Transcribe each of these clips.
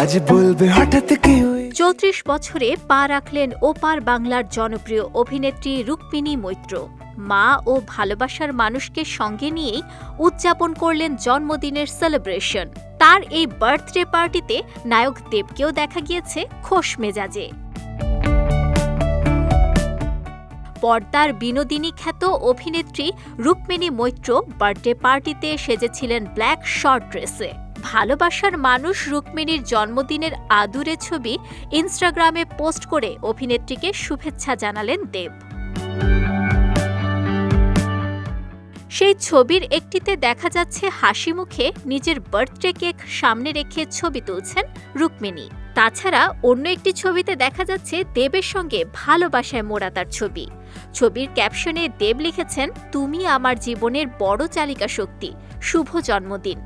আজ বলবে হঠাৎ কেউ চৌত্রিশ বছরে পা রাখলেন ওপার বাংলার জনপ্রিয় অভিনেত্রী রুক্মিণী মৈত্র। মা ও ভালোবাসার মানুষকে সঙ্গে নিয়েই উদযাপন করলেন জন্মদিনের সেলিব্রেশন। তার এই বার্থডে পার্টিতে নায়ক দেবকেও দেখা গিয়েছে খোশ মেজাজে। পর্দার বিনোদিনী খ্যাত অভিনেত্রী রুক্মিণী মৈত্র বার্থডে পার্টিতে সেজেছিলেন ব্ল্যাক শর্ট ড্রেসে। ভালোবাসার মানুষ রুক্মিণীর জন্মদিনের আদুরে ছবি ইনস্টাগ্রামে পোস্ট করে অভিনেত্রীকে শুভেচ্ছা জানালেন দেব। সেই ছবির একটিতে দেখা যাচ্ছে হাসি মুখে নিজের বার্থডে কেক সামনে রেখে ছবি তুলছেন রুক্মিণী। তাছাড়া অন্য একটি ছবিতে দেখা যাচ্ছে দেবের সঙ্গে ভালোবাসায় মোড়া তার ছবি। ছবির ক্যাপশনে দেব লিখেছেন, তুমি আমার জীবনের বড় চালিকা শক্তি। শুভ জন্মদিন।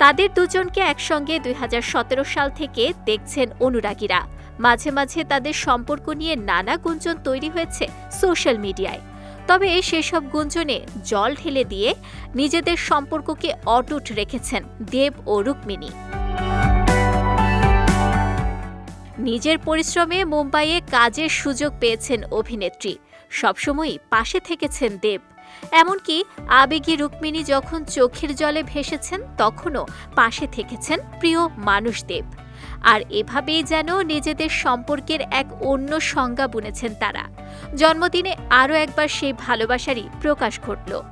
তাদের দুজনকে একসঙ্গে দুই হাজার সতেরো সাল থেকে দেখছেন অনুরাগীরা। মাঝে মাঝে তাদের সম্পর্ক নিয়ে নানা গুঞ্জন তৈরি হয়েছে সোশ্যাল মিডিয়ায়। তবে সেসব গুঞ্জনে জল ঢেলে দিয়ে নিজেদের সম্পর্ককে অটুট রেখেছেন দেব ও রুক্মিণী। নিজের পরিশ্রমে মুম্বাইয়ে কাজের সুযোগ পেয়েছেন অভিনেত্রী। সবসময়ই পাশে থেকেছেন দেব। এমনকি আবেগী রুক্মিণী যখন চোখের জলে ভেসেছেন, তখনও পাশে থেকেছেন প্রিয় মানুষদেব। আর এভাবেই যেন নিজেদের সম্পর্কের এক অন্য সংজ্ঞা বুনেছেন তারা। জন্মদিনে আরও একবার সেই ভালোবাসারই প্রকাশ ঘটল।